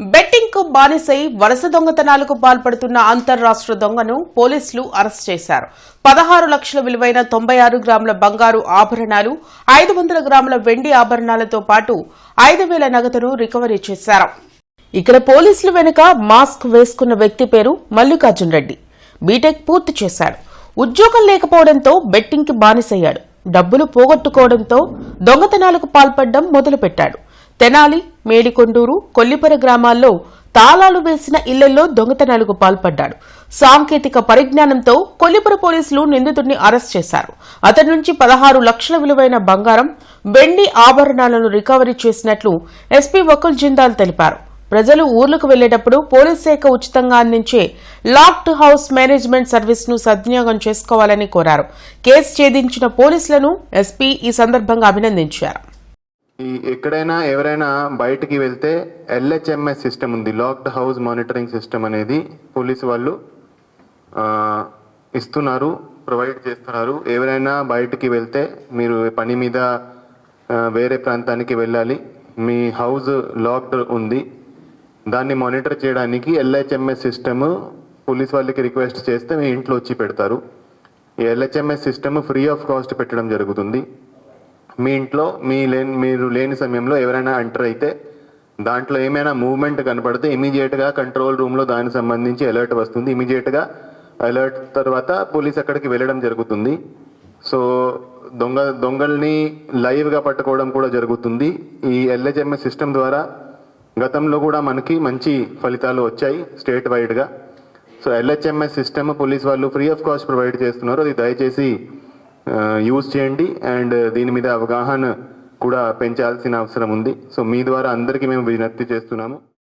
బెట్టింగ్కు బానిసై వరుస దొంగతనాలకు పాల్పడుతున్న అంతర్రాష్ట్ర దొంగను పోలీసులు అరెస్ట్ చేశారు. పదహారు లక్షల విలువైన తొంభై ఆరు గ్రాముల బంగారు ఆభరణాలు ఐదు వందల గ్రాముల వెండి ఆభరణాలతో పాటు ఐదు వేల నగదును రికవరీ చేశారు. ఇక్కడ పోలీసులు వెనుక మాస్క్ వేసుకున్న వ్యక్తి పేరు మల్లికార్జున్ రెడ్డి. బీటెక్ పూర్తి చేశాడు. ఉద్యోగం లేకపోవడంతో బెట్టింగ్కి బానిసయ్యాడు. డబ్బులు పోగొట్టుకోవడంతో దొంగతనాలకు పాల్పడడం మొదలుపెట్టాడు. తెనాలి మేడికొండూరు కొల్లిపర గ్రామాల్లో తాళాలు వేసిన ఇళ్ళలో దొంగతనాలకు పాల్పడ్డాడు. సాంకేతిక పరిజ్ఞానంతో కొల్లిపుర పోలీసులు నిందితుడిని అరెస్ట్ చేశారు. అతడి నుంచి పదహారు లక్షల విలువైన బంగారం వెండి ఆభరణాలను రికవరీ చేసినట్లు ఎస్పీ వకుల్ జిందాల్ తెలిపారు. ప్రజలు ఊర్లకు వెళ్ళేటప్పుడు పోలీస్ శాఖ ఉచితంగా అందించే లాక్డ్ హౌస్ మేనేజ్మెంట్ సర్వీస్ను సద్వినియోగం చేసుకోవాలని కోరారు. కేసు ఛేదించిన పోలీసులను ఎస్పీ ఈ సందర్భంగా అభినందించారు. ఈ ఎక్కడైనా ఎవరైనా బయటికి వెళ్తే ఎల్హెచ్ఎంఎస్ సిస్టమ్ ఉంది లాక్డ్ హౌస్ మానిటరింగ్ సిస్టమ్ అనేది పోలీసు వాళ్ళు ఇస్తున్నారు ప్రొవైడ్ చేస్తున్నారు. ఎవరైనా బయటికి వెళ్తే మీరు పని మీద వేరే ప్రాంతానికి వెళ్ళాలి. మీ హౌస్ లాక్డ్ ఉంది. దాన్ని మానిటర్ చేయడానికి ఎల్హెచ్ఎంఎస్ సిస్టమ్ పోలీస్ వాళ్ళకి రిక్వెస్ట్ చేస్తే మీ ఇంట్లో వచ్చి పెడతారు. ఈ LHMS system free of cost పెట్టడం జరుగుతుంది. మీ ఇంట్లో మీ లేని మీరు లేని సమయంలో ఎవరైనా ఎంటర్ అయితే దాంట్లో ఏమైనా మూవ్మెంట్ కనపడితే ఇమీడియట్గా కంట్రోల్ రూమ్లో దానికి సంబంధించి అలర్ట్ వస్తుంది. ఇమీడియట్గా అలర్ట్ తర్వాత పోలీస్ అక్కడికి వెళ్ళడం జరుగుతుంది. సో దొంగ దొంగల్ని లైవ్గా పట్టుకోవడం కూడా జరుగుతుంది. ఈ ఎల్హెచ్ఎంఎస్ సిస్టమ్ ద్వారా గతంలో కూడా మనకి మంచి ఫలితాలు వచ్చాయి స్టేట్ వైడ్గా సో ఎల్హెచ్ఎంఎస్ సిస్టమ్ పోలీస్ వాళ్ళు ఫ్రీ ఆఫ్ కాస్ట్ ప్రొవైడ్ చేస్తున్నారు. అది దయచేసి యూజ్ చేయండి. అండ్ దీని మీద అవగాహన కూడా పెంచాల్సిన అవసరం ఉంది. సో మీ ద్వారా అందరికీ మేము విజ్ఞప్తి చేస్తున్నాము.